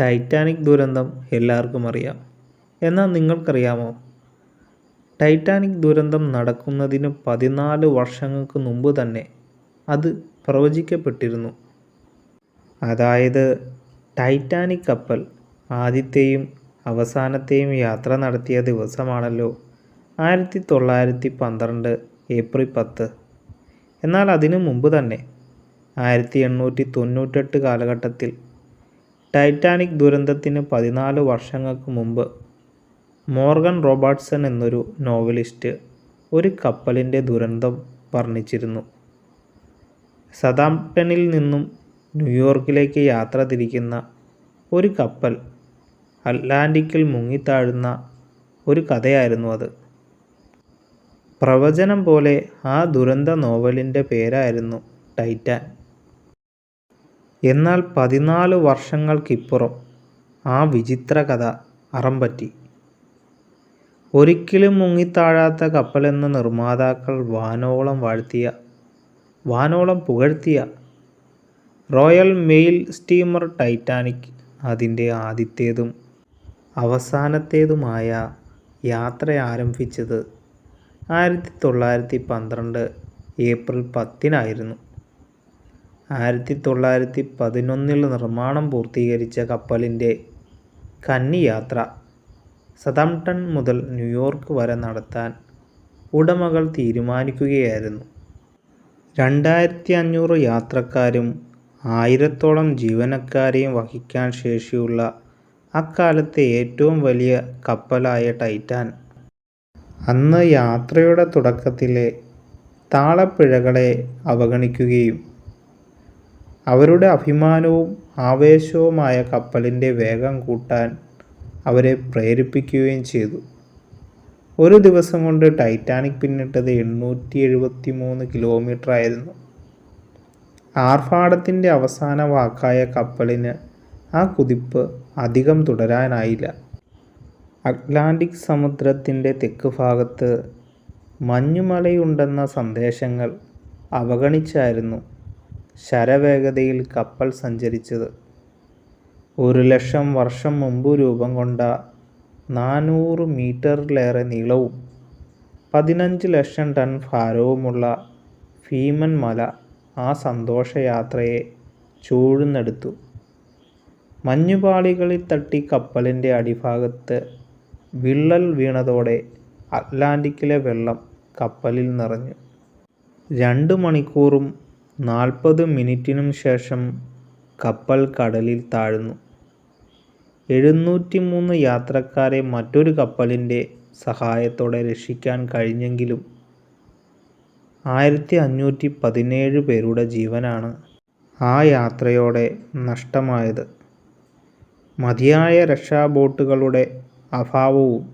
Titanic ദുരന്തം എല്ലാവർക്കും അറിയാം. എന്നാൽ നിങ്ങൾക്കറിയാമോ? ടൈറ്റാനിക് ദുരന്തം നടക്കുന്നതിന് പതിനാല് വർഷങ്ങൾക്ക് മുമ്പ് തന്നെ അത് പ്രവചിക്കപ്പെട്ടിരുന്നു. അതായത് ടൈറ്റാനിക് കപ്പൽ ആദ്യത്തെയും അവസാനത്തെയും യാത്ര നടത്തിയ ദിവസമാണല്ലോ ആയിരത്തി തൊള്ളായിരത്തി പന്ത്രണ്ട് ഏപ്രിൽ പത്ത്. എന്നാൽ അതിനു മുമ്പ് തന്നെ ആയിരത്തി എണ്ണൂറ്റി തൊണ്ണൂറ്റെട്ട് കാലഘട്ടത്തിൽ ടൈറ്റാനിക് ദുരന്തത്തിന് പതിനാല് വർഷങ്ങൾക്ക് മുമ്പ് മോർഗൻ റോബർട്ട്സൺ എന്നൊരു നോവലിസ്റ്റ് ഒരു കപ്പലിന്റെ ദുരന്തം വർണിച്ചിരുന്നു. സതാംപ്ടണിൽ നിന്നും ന്യൂയോർക്കിലേക്ക് യാത്ര തിരിക്കുന്ന ഒരു കപ്പൽ അറ്റ്ലാന്റിക്കിൽ മുങ്ങിത്താഴുന്ന ഒരു കഥയായിരുന്നു അത്. പ്രവചനം പോലെ ആ ദുരന്ത നോവലിന്റെ പേരായിരുന്നു ടൈറ്റാൻ. എന്നാൽ പതിനാല് വർഷങ്ങൾക്കിപ്പുറം ആ വിചിത്ര കഥ അറമ്പറ്റി. ഒരിക്കലും മുങ്ങിത്താഴാത്ത കപ്പലെന്ന നിർമ്മാതാക്കൾ വാനോളം വാഴ്ത്തിയ വാനോളം പുകഴ്ത്തിയ റോയൽ മെയിൽ സ്റ്റീമർ ടൈറ്റാനിക് അതിന്റെ ആദ്യത്തേതും അവസാനത്തേതുമായ യാത്ര ആരംഭിച്ചത് ആയിരത്തി തൊള്ളായിരത്തി പന്ത്രണ്ട് ഏപ്രിൽ പത്തിനായിരുന്നു. ആയിരത്തി പതിനൊന്നിൽ നിർമ്മാണം പൂർത്തീകരിച്ച കപ്പലിന്റെ കന്നിയാത്ര സതാംപ്ടൺ മുതൽ ന്യൂയോർക്ക് വരെ നടത്താൻ ഉടമകൾ തീരുമാനിക്കുകയായിരുന്നു. രണ്ടായിരത്തി അഞ്ഞൂറ് യാത്രക്കാരും ആയിരത്തോളം ജീവനക്കാരെയും വഹിക്കാൻ ശേഷിയുള്ള അക്കാലത്തെ ഏറ്റവും വലിയ കപ്പലായ ടൈറ്റാൻ. അന്ന് യാത്രയുടെ തുടക്കത്തിലെ താളപ്പിഴകളെ അവഗണിക്കുകയും അവരുടെ അഭിമാനവും ആവേശവുമായ കപ്പലിന്റെ വേഗം കൂട്ടാൻ അവരെ പ്രേരിപ്പിക്കുകയും ചെയ്തു. ഒരു ദിവസം കൊണ്ട് ടൈറ്റാനിക് പിന്നിട്ടത് എണ്ണൂറ്റി എഴുപത്തി മൂന്ന് കിലോമീറ്റർ ആയിരുന്നു. ആർഭാടത്തിന്റെ അവസാന വാക്കായ കപ്പലിന് ആ കുതിപ്പ് അധികം തുടരാനായില്ല. അറ്റ്ലാന്റിക് സമുദ്രത്തിന്റെ തെക്ക് ഭാഗത്ത് മഞ്ഞുമലയുണ്ടെന്ന സന്ദേശങ്ങൾ അവഗണിച്ചായിരുന്നു ശരവേഗതയിൽ കപ്പൽ സഞ്ചരിച്ചത്. ഒരു ലക്ഷം വർഷം മുമ്പ് രൂപം കൊണ്ട നാനൂറ് മീറ്ററിലേറെ നീളവും പതിനഞ്ച് ലക്ഷം ടൺ ഭാരവുമുള്ള ഭീമൻ മല ആ സന്തോഷയാത്രയെ ചൂഴ്ന്നെടുത്തു. മഞ്ഞുപാളികളിൽ തട്ടി കപ്പലിന്റെ അടിഭാഗത്ത് വിള്ളൽ വീണതോടെ അറ്റ്ലാന്റിക്കിലെ വെള്ളം കപ്പലിൽ നിറഞ്ഞു. രണ്ട് മണിക്കൂറും നാൽപ്പത് മിനിറ്റിനും ശേഷം കപ്പൽ കടലിൽ താഴ്ന്നു. എഴുന്നൂറ്റി മൂന്ന് യാത്രക്കാരെ മറ്റൊരു കപ്പലിന്റെ സഹായത്തോടെ രക്ഷിക്കാൻ കഴിഞ്ഞെങ്കിലും ആയിരത്തി അഞ്ഞൂറ്റി പതിനേഴ് പേരുടെ ജീവനാണ് ആ യാത്രയോടെ നഷ്ടമായത്. മതിയായ രക്ഷാബോട്ടുകളുടെ അഭാവവും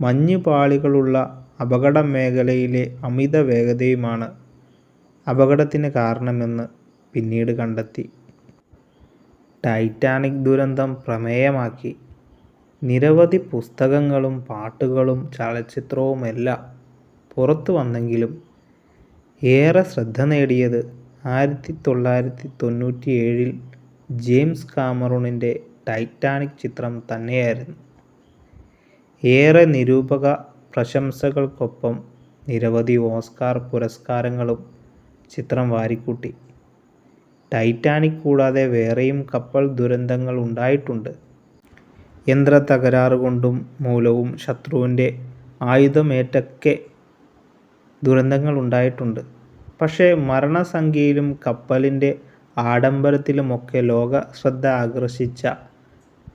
മഞ്ഞുപാളികളുള്ള അപകട മേഖലയിലെ അമിത വേഗതയുമാണ് അപകടത്തിന് കാരണമെന്ന് പിന്നീട് കണ്ടെത്തി. ടൈറ്റാനിക് ദുരന്തം പ്രമേയമാക്കി. നിരവധി പുസ്തകങ്ങളും പാട്ടുകളും ചലച്ചിത്രവുമെല്ലാം പുറത്തു വന്നെങ്കിലും ഏറെ ശ്രദ്ധ നേടിയത് ആയിരത്തി തൊള്ളായിരത്തി തൊണ്ണൂറ്റി ഏഴിൽ ജെയിംസ് കാമറൂണിന്റെ ടൈറ്റാനിക് ചിത്രം തന്നെയായിരുന്നു. ഏറെ നിരൂപക പ്രശംസകൾക്കൊപ്പം നിരവധി ഓസ്കാർ പുരസ്കാരങ്ങളും ചിത്രം വാരിക്കൂട്ടി. ടൈറ്റാനിക് കൂടാതെ വേറെയും കപ്പൽ ദുരന്തങ്ങൾ ഉണ്ടായിട്ടുണ്ട്. യന്ത്ര തകരാറ് കൊണ്ടും മൂലവും ശത്രുവിന്റെ ആയുധമേറ്റൊക്കെ ദുരന്തങ്ങൾ ഉണ്ടായിട്ടുണ്ട്. പക്ഷേ മരണസംഖ്യയിലും കപ്പലിന്റെ ആഡംബരത്തിലുമൊക്കെ ലോക ശ്രദ്ധ ആകർഷിച്ച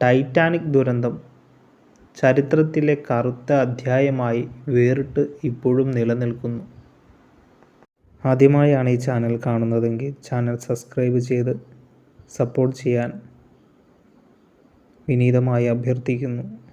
ടൈറ്റാനിക് ദുരന്തം ചരിത്രത്തിലെ കറുത്ത അധ്യായമായി വേറിട്ട് ഇപ്പോഴും നിലനിൽക്കുന്നു. ആദ്യമായാണ് ഈ ചാനൽ കാണുന്നതെങ്കിൽ ചാനൽ സബ്സ്ക്രൈബ് ചെയ്ത് സപ്പോർട്ട് ചെയ്യാൻ വിനീതമായി അഭ്യർത്ഥിക്കുന്നു.